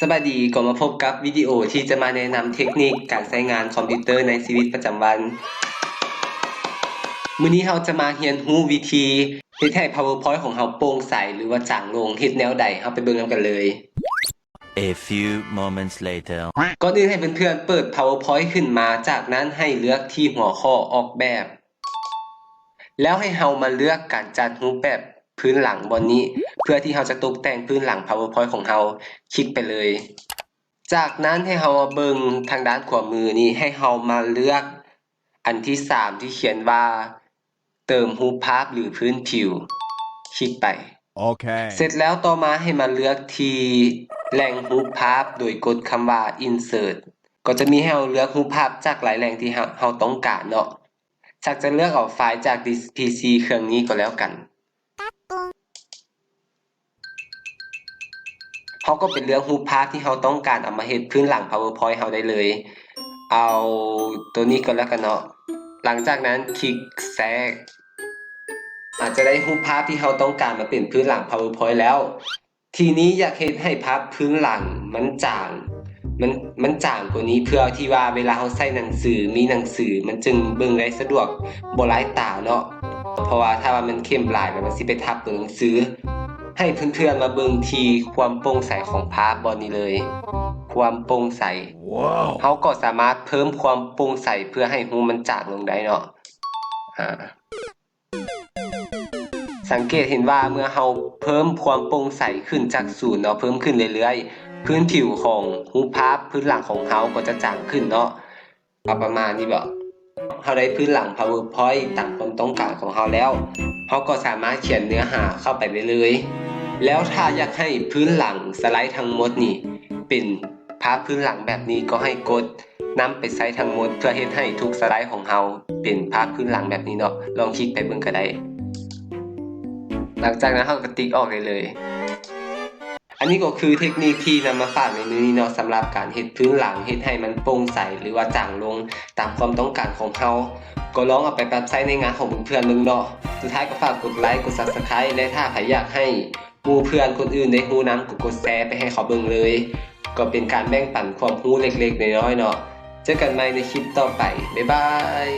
สวัสดีก็มาพบกับวิดีโอที่จะมาแนะนำเทคนิคการใช้งานคอมพิวเตอร์ในชีวิตประจำวัน มื้อนี้เราจะมาเรียนรู้วิธีเฮ็ดให้ PowerPoint ของเราโปร่งใสหรือว่าจางลงเฮ็ดแนวใดเราไปเบิ่งนำกันเลย A few moments later. ก่อนอื่นให้เพื่อนๆเปิด PowerPoint ขึ้นมา จากนั้นให้เลือกที่หัวข้อออกแบบ แล้วให้เรามาเลือกการจัดรูปแบบพื้นหลังบนนี้ เพื่อที่เราจะตกแต่งพื้นหลัง PowerPoint ของเราคลิกไปเลย จากนั้นให้เรามาเบิ่งทางด้านขวามือนี้ให้เรามาเลือก อันที่ 3 ที่เขียนว่า เติมรูปภาพหรือพื้นผิว คลิกไป Okay. เสร็จแล้วต่อมาให้มาเลือกที่แหล่งรูปภาพโดยกดคำว่า insert ก็จะมีให้เราเลือกรูปภาพจากหลายแหล่งที่เราเราต้องการเนาะจากจะเลือกเอาไฟล์จาก PC เครื่องนี้ก็แล้วกัน เขาก็เป็นเลือกรูปภาพที่เราต้องการเอามาเฮ็ดพื้นหลัง PowerPoint เราได้เลย เอาตัวนี้ก็แล้วกันเนาะหลังจากนั้นคลิกแทรกอาจจะได้รูปภาพที่เราต้องการมาเป็นพื้นหลัง PowerPoint แล้ว ทีนี้อยากเฮ็ดให้ภาพพื้นหลังมันจางมันมันจางกว่านี้เพื่อที่ว่าเวลาเราใส่หนังสือมีหนังสือมันจึงเบิ่งได้สะดวกบ่หลายตาเนาะเพราะว่าถ้าว่ามันเข้มหลายแล้วมันสิไปทับตัวหนังสือ ให้เพื่อนๆมาเบิ่งที่ความโปร่งใสของภาพบอนนี้เลย ความโปร่งใส Whoa. เขาก็สามารถเพิ่มความโปร่งใสเพื่อให้หูมันจางลงได้เนาะอ่าสังเกตเห็นว่าเมื่อเราเพิ่มความโปร่งใสขึ้นจากศูนย์เนาะเพิ่มขึ้นเรื่อยๆ พื้นผิวของรูปภาพพื้นหลังของเราก็จะจางขึ้นเนาะเอาประมาณนี้บ่เราได้พื้นหลัง PowerPoint ตามความต้องการของเราแล้วเราก็สามารถเขียนเนื้อหาเข้าไปได้เลย แล้วถ้าอยากให้พื้นหลังสไลด์ทั้งหมดนี่เป็นภาพพื้นหลังแบบนี้ก็ให้กดนำไปใช้ทั้งหมดเพื่อเฮ็ดให้ทุกสไลด์ของเราเป็นภาพพื้นหลังแบบนี้เนาะลองคลิกไปเบิ่งก็ได้หลังจากนั้นเราก็ติ๊กออกได้เลย อันนี้ก็คือเทคนิคที่นำมาฝากในมื้อนี้เนาะสำหรับการเฮ็ดพื้นหลังเฮ็ดให้มันโปร่งใสหรือว่าจางลงตามความต้องการของเราก็ลองเอาไปปรับใช้ในงานของเพื่อนๆมึงเนาะสุดท้ายก็ฝากกดไลค์กด Subscribe และถ้าใครอยากให้ มู่เพื่อนคนอื่นได้รู้นํก็กดแชร์ไปให้เขาเบิ่งเลย ก็เป็นการแบ่งปันความรู้เล็กๆน้อยๆเนาะเจอกันใหม่ในคลิปต่อไป บ๊ายบาย